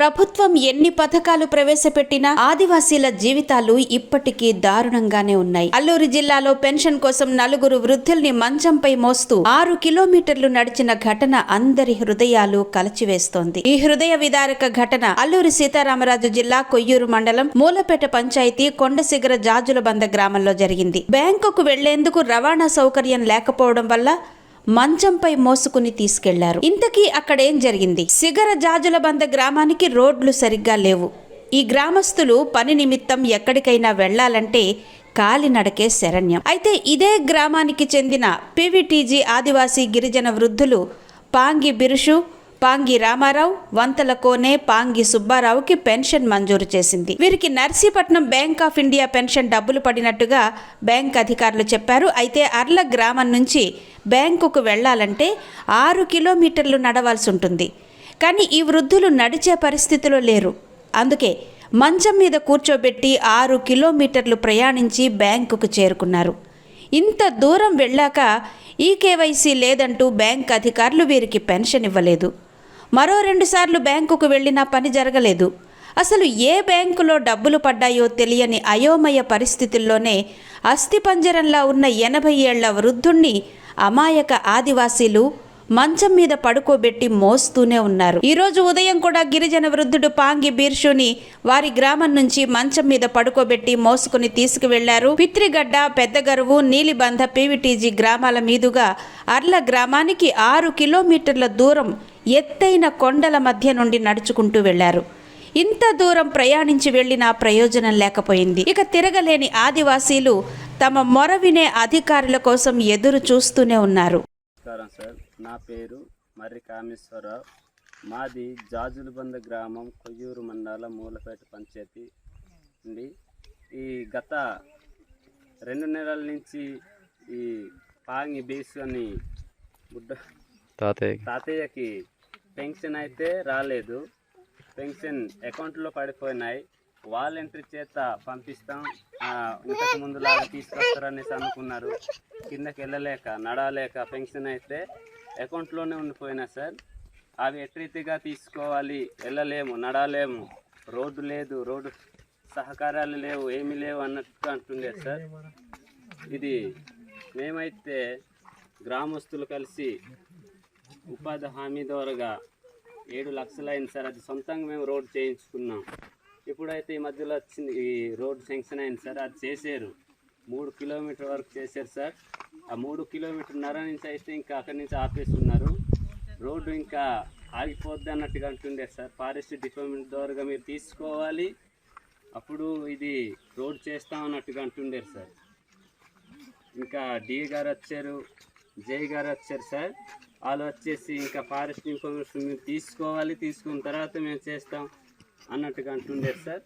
ప్రభుత్వం ఎన్ని పథకాలు ప్రవేశపెట్టినా ఆదివాసీల జీవితాలు ఇప్పటికీ దారుణంగానే ఉన్నాయి. అల్లూరి జిల్లాలో పెన్షన్ కోసం నలుగురు వృద్ధుల్ని మంచంపై మోస్తూ ఆరు కిలోమీటర్లు నడిచిన ఘటన అందరి హృదయాలు కలచివేస్తోంది. ఈ హృదయ విదారక ఘటన అల్లూరి సీతారామరాజు జిల్లా కొయ్యూరు మండలం మూలపేట పంచాయతీ కొండసిగర జాజులబంద గ్రామంలో జరిగింది. బ్యాంకుకు వెళ్ళేందుకు రవాణా సౌకర్యం లేకపోవడం వల్ల మంచంపై మోసుకుని తీసుకెళ్ళారు. ఇంతకీ అక్కడేం జరిగింది? సిగర జాజులబంద గ్రామానికి రోడ్లు సరిగ్గా లేవు. ఈ గ్రామస్తులు పని నిమిత్తం ఎక్కడికైనా వెళ్ళాలంటే కాలినడకే శరణ్యం. అయితే ఇదే గ్రామానికి చెందిన పివిటీజీ ఆదివాసీ గిరిజన వృద్ధులు పాంగి బిరుషు పాంగి రామారావు వంతల కోనే పాంగి సుబ్బారావుకి పెన్షన్ మంజూరు చేసింది. వీరికి Narsipatnam bank of India pension డబ్బులు పడినట్టుగా బ్యాంక్ అధికారులు చెప్పారు. అయితే అర్ల గ్రామం నుంచి బ్యాంకుకు వెళ్ళాలంటే ఆరు కిలోమీటర్లు నడవాల్సి ఉంటుంది. కానీ ఈ వృద్ధులు నడిచే పరిస్థితిలో లేరు. అందుకే మంచం మీద కూర్చోబెట్టి ఆరు కిలోమీటర్లు ప్రయాణించి బ్యాంకుకు చేరుకున్నారు. ఇంత దూరం వెళ్ళాక ఈ కేవైసీ లేదంటూ బ్యాంక్ అధికారులు వీరికి పెన్షన్ ఇవ్వలేదు. మరో రెండుసార్లు బ్యాంకుకు వెళ్ళినా పని జరగలేదు. అసలు ఏ బ్యాంకులో డబ్బులు పడ్డాయో తెలియని అయోమయ పరిస్థితుల్లోనే అస్థిపంజరంలా ఉన్న ఎనభై ఏళ్ళ వృద్ధుణ్ణి అమాయక ఆదివాసీలు మంచం మీద పడుకోబెట్టి మోస్తూనే ఉన్నారు. ఈరోజు ఉదయం కూడా గిరిజన వృద్ధుడు పాంగి బీర్షుని వారి గ్రామం నుంచి మంచం మీద పడుకోబెట్టి మోసుకుని తీసుకువెళ్ళారు. పిత్రిగడ్డ పెద్దగరువు నీలిబంధ పీవిటీజీ గ్రామాల మీదుగా అర్ల గ్రామానికి ఆరు కిలోమీటర్ల దూరం ఎత్తైన కొండల మధ్య నుండి నడుచుకుంటూ వెళ్ళారు. ఇంత దూరం ప్రయాణించి వెళ్ళినా ప్రయోజనం లేకపోయింది. ఇక తిరగలేని ఆదివాసీలు తమ మొర వినే అధికారుల కోసం ఎదురు చూస్తూనే ఉన్నారు. నమస్కారం సార్. నా పేరు మర్రి కామేశ్వరరావు. మాది జాజులబంద గ్రామం కొయ్యూరు మండలం మూలపేట పంచాయతీ అండి. ఈ గత రెండు నెలల నుంచి ఈ పాంగి బీస్ అని బుడ్డ తాతయ్య తాతయ్యకి పెన్షన్ అయితే రాలేదు. పెన్షన్ అకౌంట్లో పడిపోయినాయి. వాలంటీర్ చేత పంపిస్తాం. ఇంతకు ముందు లాగా తీసుకొస్తారనేసి అనుకున్నారు. కిందకి వెళ్ళలేక నడవలేక పెన్షన్ అయితే అకౌంట్లోనే ఉండిపోయినా సార్. అవి ఎట్రీతిగా తీసుకోవాలి? వెళ్ళలేము నడలేము రోడ్డు లేదు రోడ్డు సహకారాలు లేవు ఏమీ లేవు అన్నట్టు అంటుండే సార్. ఇది మేమైతే గ్రామస్తులు కలిసి ఉపాధి హామీ ద్వారాగా ఏడు లక్షలు అయింది సార్. అది సొంతంగా మేము రోడ్ చేయించుకున్నాం. ఇప్పుడైతే ఈ మధ్యలో వచ్చింది ఈ రోడ్ శాంక్షన్ అయింది సార్. అది చేశారు. మూడు కిలోమీటర్ వరకు చేశారు సార్. ఆ మూడు కిలోమీటర్న్నర నుంచి అయితే ఇంకా అక్కడి నుంచి ఆపేస్తున్నారు. రోడ్డు ఇంకా ఆగిపోద్ది అన్నట్టుగా అంటుండే సార్. ఫారెస్ట్ డిపార్ట్మెంట్ ద్వారా మీరు తీసుకోవాలి. అప్పుడు ఇది రోడ్ చేస్తాం అన్నట్టుగా అంటుండే సార్. ఇంకా డి గారు వచ్చారు జై గారు వచ్చారు సార్. వాళ్ళు వచ్చేసి ఇంకా ఫారెస్ట్ ఇన్ఫర్మేషన్ మీరు తీసుకోవాలి తీసుకున్న తర్వాత మేము చేస్తాం. అన్నట్టుగా అంటుండే సార్.